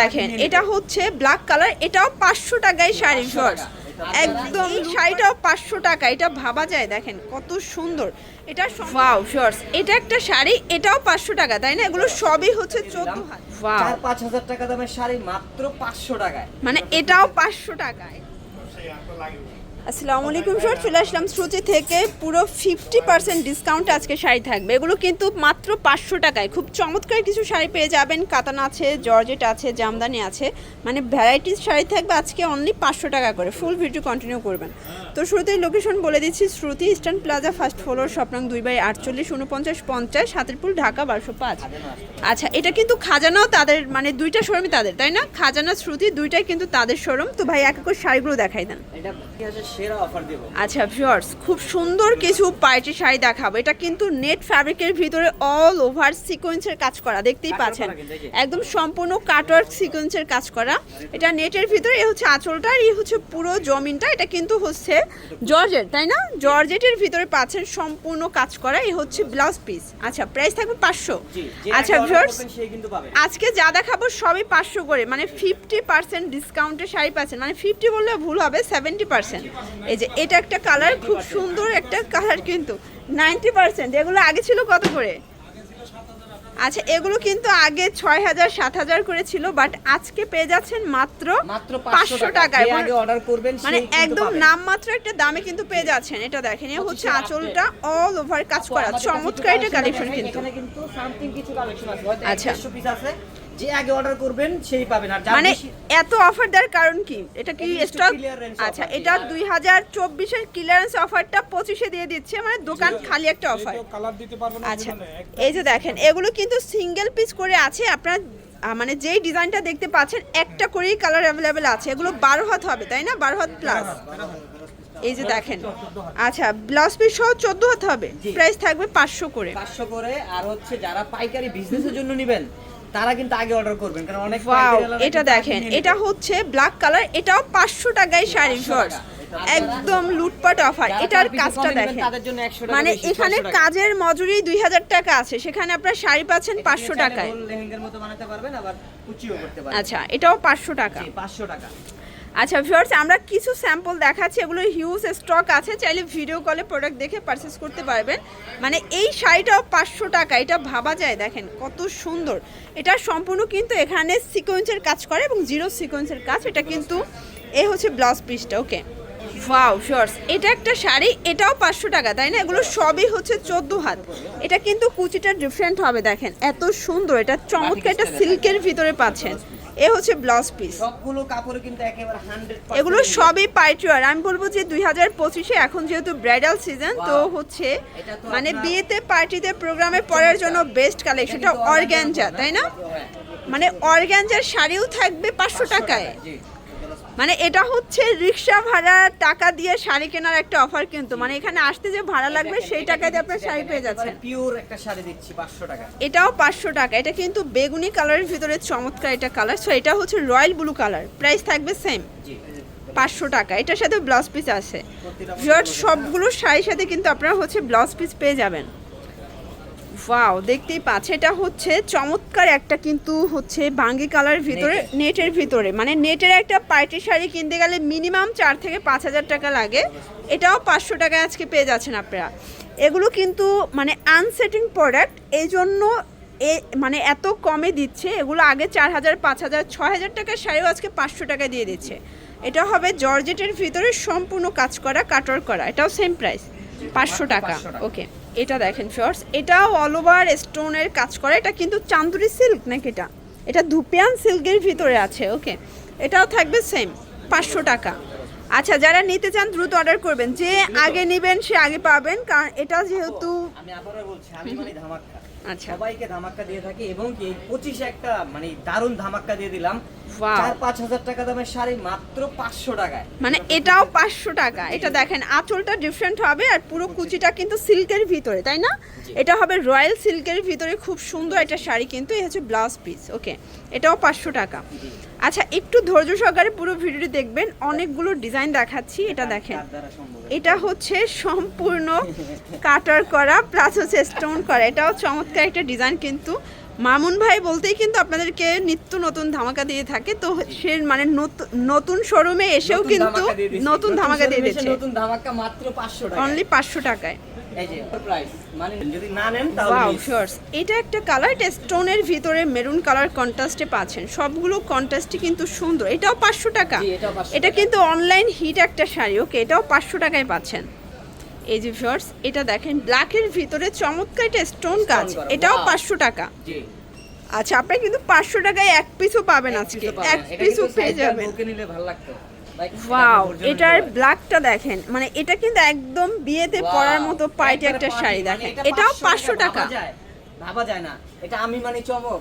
দেখেন এটা হচ্ছে ব্ল্যাক কালার এটাও পাঁচশো টাকায় শাড়ি শর্টস একদম শাড়িটাও পাঁচশো টাকা এটা ভাবা যায় দেখেন কত সুন্দর। এটা ওয়াও শর্টস এটা একটা শাড়ি এটাও পাঁচশো টাকা তাই না? এগুলো সবই হচ্ছে চোদ্দ হাজার পাঁচ হাজার টাকা দামের শাড়ি মাত্র পাঁচশো টাকায়। মানে এটাও পাঁচশো টাকায়। আসসালামু আলাইকুম স্যার চলে আসলাম শ্রুতি থেকে। পুরো ফিফটি পার্সেন্ট ডিসকাউন্ট আজকে শাড়ি থাকবে। এগুলো কিন্তু মাত্র পাঁচশো টাকায়। খুব চমৎকার কিছু শাড়ি পেয়ে যাবেন। কাতান আছে, জর্জেট আছে, জামদানি আছে। মানে ভ্যারাইটিস শাড়ি থাকবে আজকে অনলি পাঁচশো টাকা করে। ফুল ভিডিও কন্টিনিউ করবেন। তো শ্রুতির লোকেশন বলে দিচ্ছি। Shruti eastern plaza first floor স্বপ্নাং দুই বাই আটচল্লিশ উনপঞ্চাশ পঞ্চাশ, হাতিরপুল, ঢাকা, বারোশো পাঁচ। আচ্ছা এটা কিন্তু খাজানাও তাদের মানে দুইটা শোরুমই তাদের, তাই না? খাজানা শ্রুতি দুইটাই কিন্তু তাদের শোরুম তো ভাই, এক এক শাড়িগুলো দেখাই দেন। এটা সেরা অফার দেবো। আচ্ছা ভিউয়ার্স খুব সুন্দর কিছু পার্টি শাড়ি দেখাবো। এটা কিন্তু নেট ফ্যাব্রিকের ভিতরে অল ওভার সিকোয়েন্সের কাজ করা দেখতেই পাচ্ছেন। একদম সম্পূর্ণ কাটওয়ার্ক সিকোয়েন্সের কাজ করা। এটা নেটের ভিতরে এ হচ্ছে আঁচলটা আর এই হচ্ছে পুরো জমিনটা এটা কিন্তু হচ্ছে জর্জেট তাই না? জর্জেটের ভিতরে পাচ্ছেন সম্পূর্ণ কাজ করা এই হচ্ছে ব্লাউজ পিস আচ্ছা প্রাইস থাকবে পাঁচশো। আচ্ছা ভিউয়ার্স আজকে যা দেখাবো সবই পাঁচশো করে মানে ফিফটি পার্সেন্ট ডিসকাউন্টে শাড়ি পাচ্ছেন মানে ফিফটি বললে ভুল হবে সেভেন্টি পার্সেন্ট এই যে এটা একটা কালার খুব সুন্দর একটা কালার কিন্তু। নাইনটি পার্সেন্ট এগুলো আগে ছিল কত করে? আচ্ছা এগুলো কিন্তু আগে ছয় হাজার সাত হাজার করে ছিল বাট আজকে পেয়ে যাচ্ছেন মাত্র মাত্র পাঁচশো টাকায়। অর্ডার করবেন মানে একদম পাবেন। নামমাত্র একটা দামে কিন্তু পেয়ে যাচ্ছেন। এটা দেখেন এ হচ্ছে আঁচলটা অল ওভার কাজ করা। চমৎকার এটা কালেকশন কিন্তু। আচ্ছা। 150 পিস আছে যে আগে অর্ডার করবেন সেই পাবেন। আর মানে এত অফার দেওয়ার কারণ কি? এটা কি স্টক আচ্ছা এটা দুই হাজার চব্বিশের ক্লিয়ারেন্স অফারটা পঁচিশে দিয়ে দিচ্ছে মানে দোকান খালি একটা অফার কালার দিতে পারব না আচ্ছা এই যে দেখেন এগুলো কিন্তু সিঙ্গেল পিস করে আছে আপনার মানে যেই ডিজাইনটা দেখতে পাচ্ছেন একটা করেই কালার অ্যাভেলেবেল আছে। এগুলো বারো হাত হবে তাই না? বারো হাত প্লাস এই যে দেখেন। আচ্ছা ব্লাউজ পিস সহ চোদ্দ হাত হবে। প্রাইস থাকবে পাঁচশো করে। 500 করে আর হচ্ছে যারা পাইকারি বিজনেসের জন্য নেবেন তারা কিন্তু আগে অর্ডার করবেন কারণ অনেক এটা দেখেন এটা হচ্ছে ব্ল্যাক কালার এটাও পাঁচশো টাকায় শাড়ি 500 একদম লুটপাট অফার এটার কাজটা দেখেন। তাদের জন্য 100 টাকা মানে এখানে কাজের মজুরি দুই হাজার টাকা আছে সেখানে আপনার শাড়ি পাচ্ছেন পাঁচশো টাকায়। লেহেঙ্গার মতো বানাতে পারবেন আবার কুচিও করতে পারবেন। আচ্ছা এটাও পাঁচশো টাকা। পাঁচশো 500 টাকা। আচ্ছা ভিউয়ার্স আমরা কিছু স্যাম্পল দেখাচ্ছি, এগুলো হিউজ স্টক আছে, চাইলে ভিডিও কলে প্রোডাক্ট দেখে পারচেস করতে পারবেন। মানে এই শাড়িটাও পাঁচশো টাকা, এটা ভাবা যায়, দেখেন কত সুন্দর। এটা সম্পূর্ণ কিন্তু এখানে সিকোয়েন্সের কাজ করে এবং জিরো সিকোয়েন্সের কাজ, এটা কিন্তু এ হচ্ছে ব্লাউজ পিসটা ওকে ওয়াও শিওর্স এটা একটা শাড়ি এটাও পাঁচশো টাকা তাই না? এগুলো সবই হচ্ছে চোদ্দ হাত। এটা কিন্তু কুচিটা ডিফারেন্ট হবে দেখেন। এত সুন্দর এটা চমৎকার একটা সিল্কের ভিতরে পাচ্ছেন। এ হচ্ছে ব্লাউজ পিস সবগুলো কাপড়ে কিন্তু একেবারে 100% এগুলো সবই পাইটুয়ার। আমি বলব যে দুই হাজার পঁচিশে এখন যেহেতু ব্রাইডাল সিজন তো হচ্ছে মানে বিয়েতে পার্টিতে প্রোগ্রামে পরার জন্য বেস্ট কালেকশন এটা অর্গ্যানজা তাই না? হ্যাঁ। মানে অর্গ্যানজার শাড়িও থাকবে পাঁচশো টাকায়। জি। মানে এটা হচ্ছে রিক্সা ভাড়া টাকা দিয়ে শাড়ি কেনার একটা অফার কিন্তু। মানে এখানে আসতে যে ভাড়া লাগবে সেই টাকাতে আপনার শাড়ি পেয়ে যাচ্ছেন। পিওর একটা শাড়ি দিচ্ছি 500 টাকা। এটাও পাঁচশো টাকা। এটা কিন্তু বেগুনি কালারের ভিতরে চমৎকার এটা কালার সো এটা হচ্ছে রয়্যাল ব্লু কালার প্রাইস থাকবে সেম জি পাঁচশো টাকা। এটার সাথে ব্লাউজ পিস আছে। সবগুলো শাড়ির সাথে কিন্তু আপনারা হচ্ছে ব্লাউজ পিস পেয়ে যাবেন। ওয়াও দেখতেই পাচ্ছে এটা হচ্ছে চমৎকার একটা কিন্তু হচ্ছে বাঙ্গি কালারের ভিতরে নেটের ভিতরে। মানে নেটের একটা পার্টি শাড়ি কিনতে গেলে মিনিমাম চার থেকে পাঁচ হাজার টাকা লাগে। এটাও পাঁচশো টাকায় আজকে পেয়ে যাচ্ছেন আপনারা। এগুলো কিন্তু মানে আনসেটিং প্রোডাক্ট এই জন্য এ মানে এত কমে দিচ্ছে। এগুলো আগে চার হাজার পাঁচ হাজার ছয় হাজার টাকার শাড়িও আজকে পাঁচশো টাকা দিয়ে দিচ্ছে। এটা হবে জর্জেটের ভিতরে সম্পূর্ণ কাজ করা কাটর করা। এটাও সেম প্রাইস পাঁচশো টাকা। 500 টাকা। ওকে এটা দেখেন শর্টস এটাও অল ওভার স্টোনের কাজ করে এটা কিন্তু চান্দুরি সিল্ক নাকি এটা? এটা ধুপিয়ান সিল্কের ভিতরে আছে ওকে এটাও থাকবে সেম পাঁচশো টাকা। আচ্ছা যারা নিতে চান দ্রুত অর্ডার করবেন। যে আগে নেবেন সে আগে পাবেন কারণ এটা যেহেতু আমি আবারও বলছি আমি মানে ধামাক্কা। আচ্ছা। সবাইকে ধামাক্কা দিয়ে থাকি এবং কি এই পঁচিশে একটা মানে দারুণ ধামাক্কা দিয়ে দিলাম. চার পাঁচ হাজার টাকা দামের শাড়ি মাত্র পাঁচশো টাকায়। মানে এটাও পাঁচশো টাকা। এটা দেখেন আঁচলটা ডিফারেন্ট হবে আর পুরো কুচিটা। কিন্তু সিল্কের ভিতরে তাই না? এটা হবে রয়্যাল সিল্কের ভিতরে খুব সুন্দর একটা শাড়ি কিন্তু এই হচ্ছে ব্লাউজ পিস ওকে? এটাও পাঁচশো টাকা। আচ্ছা একটু ধৈর্য সহকারে পুরো ভিডিওটি দেখবেন অনেকগুলো ডিজাইন দেখাচ্ছি এটা দেখেন। এটা হচ্ছে সম্পূর্ণ কাটার করা প্লাস হচ্ছে স্টোন করা। এটাও চমৎকার একটা ডিজাইন কিন্তু মামুন ভাই বলতেই কিন্তু আপনাদেরকে নিত্য নতুন ধামাকা দিয়ে থাকে। তো সে মানে নতু- নতুন শোরুমে এসেও কিন্তু। নতুন ধামাকা দিয়ে দিচ্ছে। নতুন ধামাকা মাত্র 500 টাকা অনলি পাঁচশো টাকায়। মানে এটা একটা কালার এটা স্টোনের ভিতরে মেরুন কালার কন্ট্রাস্টে পাচ্ছেন। সবগুলো কন্ট্রাস্টই কিন্তু সুন্দর। এটাও পাঁচশো টাকা। 500 এটা কিন্তু অনলাইন হিট একটা শাড়ি। ওকে এটাও পাঁচশো টাকায় পাচ্ছেন। এই যে শিওরস এটা দেখেন ব্ল্যাকের ভিতরে চমৎকার এটা স্টোন কাজ এটাও পাঁচশো টাকা। আচ্ছা আপনারা কিন্তু পাঁচশো টাকায় এক পিসও পাবেন আজকে। এক পিসও পেয়ে যাবেন। ওয়াও এটার ব্ল্যাকটা দেখেন। মানে এটা কিন্তু একদম বিয়েতে পরার মতো পাইটি একটা শাড়ি মানে দেখেন এটাও পাঁচশো টাকা। ভাবা যায়, না। এটা আমি মানে চমক।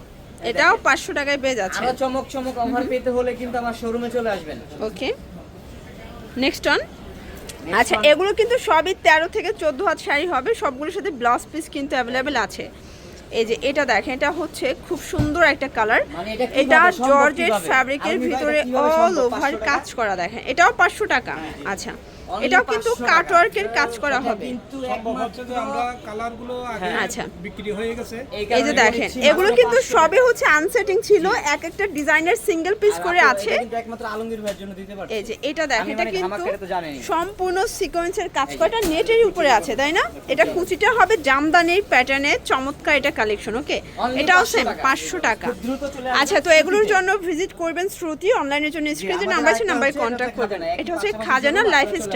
এটাও পাঁচশো টাকায় পেয়ে যাচ্ছে। আরও চমক চমক অফার পেতে হলে কিন্তু আমার শোরুমে চলে আসবেন। ওকে নেক্সট অন আচ্ছা এগুলো কিন্তু সবই তেরো থেকে চোদ্দ হাত শাড়ি হবে। সবগুলোর সাথে ব্লাউজ পিস কিন্তু অ্যাভেলেবেল আছে। এই যে এটা দেখেন এটা হচ্ছে খুব সুন্দর একটা কালার মানে এটা জর্জের জর্জেট ফ্যাব্রিকের ভিতরে অল ওভার কাজ করা দেখেন। এটাও পাঁচশো টাকা। আচ্ছা। Only এটাও কিন্তু 500 টাকা। কাটওয়ার্কের কাজ করা হবে। কিন্তু আমরা কালারগুলো আগে আচ্ছা। বিক্রি হয়ে গেছে। এই যে দেখেন এগুলো কিন্তু 500 সবই হচ্ছে আনসেটিং ছিল এক একটা ডিজাইনের সিঙ্গেল পিস করে আছে। এটা কিন্তু একমাত্র আলমগীর ভাইয়ের জন্য দিতে পারছি এই যে এটা দেখেন এটা মানে কিন্তু। সম্পূর্ণ সিকোয়েন্সের কাজ করাটা নেটের উপরে আছে তাই না? এটা কুচিটা হবে জামদানির প্যাটার্নে চমৎকার এটা কালেকশন ওকে এটাও 500 সেম টাকা। পাঁচশো টাকা। আচ্ছা তো এগুলোর জন্য ভিজিট করবেন শ্রুতি অনলাইনের জন্য স্ক্রিনে যে নাম্বার আছে নাম্বারে কন্ট্যাক্ট করবেন। এটা হচ্ছে খাজানা লাইফ স্টাইল